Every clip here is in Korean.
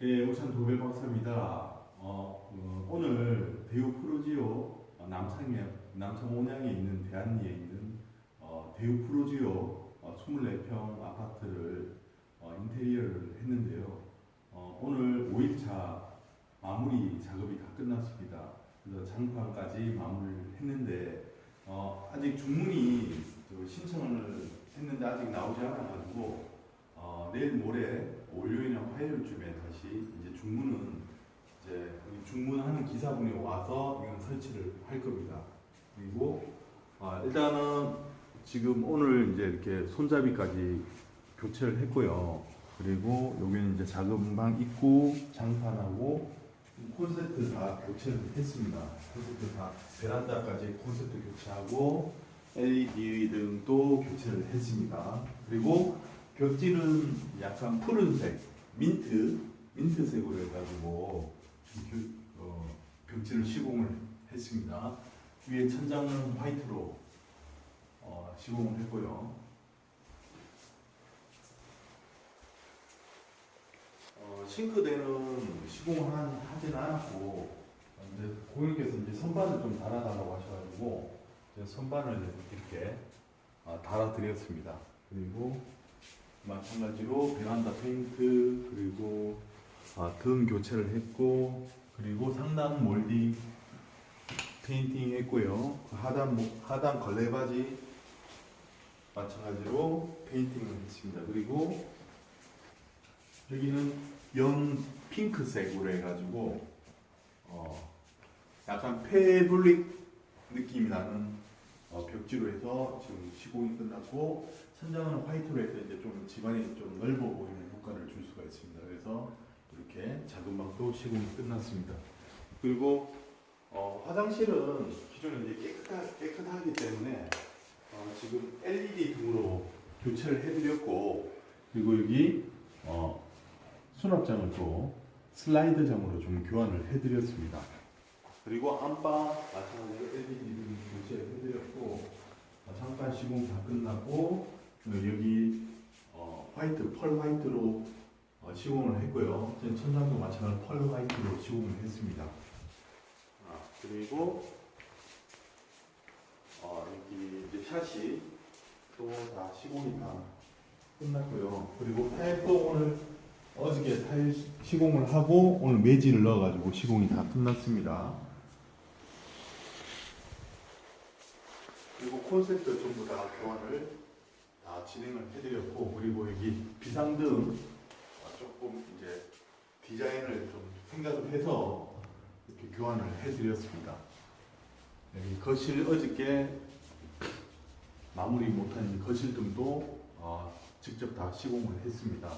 예, 울산 도벨박사입니다. 어, 어, 오늘 대우 프로지오 어, 남창에 남창 온양에 있는 대안리에 있는 어, 대우 프로지오 어, 24평 아파트를 어, 인테리어를 했는데요. 어, 오늘 5일차 마무리 작업이 다 끝났습니다. 그래서 장판까지 마무리를 했는데 어, 아직 중문이 저 신청을 했는데 아직 나오지 않아가지고 어, 내일 모레 월요일이나 화요일 쯤에 다시 이제 중문은 이제 이 중문하는 기사분이 와서 이건 설치를 할 겁니다. 그리고 아, 일단은 지금 오늘 이제 이렇게 손잡이까지 교체를 했고요. 그리고 여기는 이제 작은 방 입구 장판하고 콘센트 다 교체를 했습니다. 콘센트 다 베란다까지 콘센트 교체하고 LED 등도 교체를 했습니다. 그리고 벽지는 약간 푸른색, 민트, 민트색으로 해가지고 어, 벽지를 시공을 했습니다. 위에 천장은 화이트로 어, 시공을 했고요. 어, 싱크대는 시공을 한, 하진 않았고 이제 고객께서 이제 선반을 좀 달아달라고 하셔가지고 선반을 이렇게 어, 달아드렸습니다. 그리고 마찬가지로 베란다 페인트 그리고 아, 등 교체를 했고 그리고 상단 몰딩 페인팅 했고요. 그 하단 모- 하단 걸레바지 마찬가지로 페인팅을 했습니다. 그리고 여기는 연 핑크색으로 해가지고 어, 약간 패블릭 느낌이 나는 어, 벽지로 해서 지금 시공이 끝났고 천장은 화이트로 해서 이제 좀 집안이 좀 넓어 보이는 효과를 줄 수가 있습니다. 그래서 이렇게 작은 방도 시공이 끝났습니다. 그리고 어, 화장실은 기존에 이제 깨끗하, 깨끗하기 때문에 어, 지금 LED 등으로 교체를 해드렸고 그리고 여기 어, 수납장을 또 슬라이드장으로 좀 교환을 해드렸습니다. 그리고 안방 마찬가지로 LED 등 교체해드렸고 어, 잠깐 시공 다 끝났고 어, 여기 어, 화이트 펄 화이트로 어, 시공을 했고요. 천장도 마찬가지로 펄 화이트로 시공을 했습니다. 아, 그리고 어, 여기 이제 샷이 또 다 시공이 다 끝났고요. 그리고 타일도 오늘 어저께 타일 시공을 하고 오늘 매질을 넣어가지고 시공이 다 끝났습니다. 그리고 콘센트 전부 다 교환을 다 진행을 해드렸고 그리고 여기 비상등 어, 조금 이제 디자인을 좀 생각을 해서 이렇게 교환을 해드렸습니다. 여기 거실 어저께 마무리 못한 이 거실 등도 어, 직접 다 시공을 했습니다.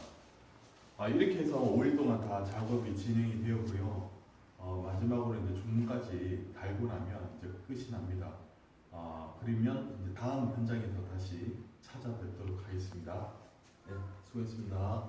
아, 이렇게 해서 5일 동안 다 작업이 진행이 되었고요. 어, 마지막으로 이제 주문까지 달고 나면 이제 끝이 납니다. 이제 다음 현장에서 다시 찾아뵙도록 하겠습니다. 네, 수고했습니다.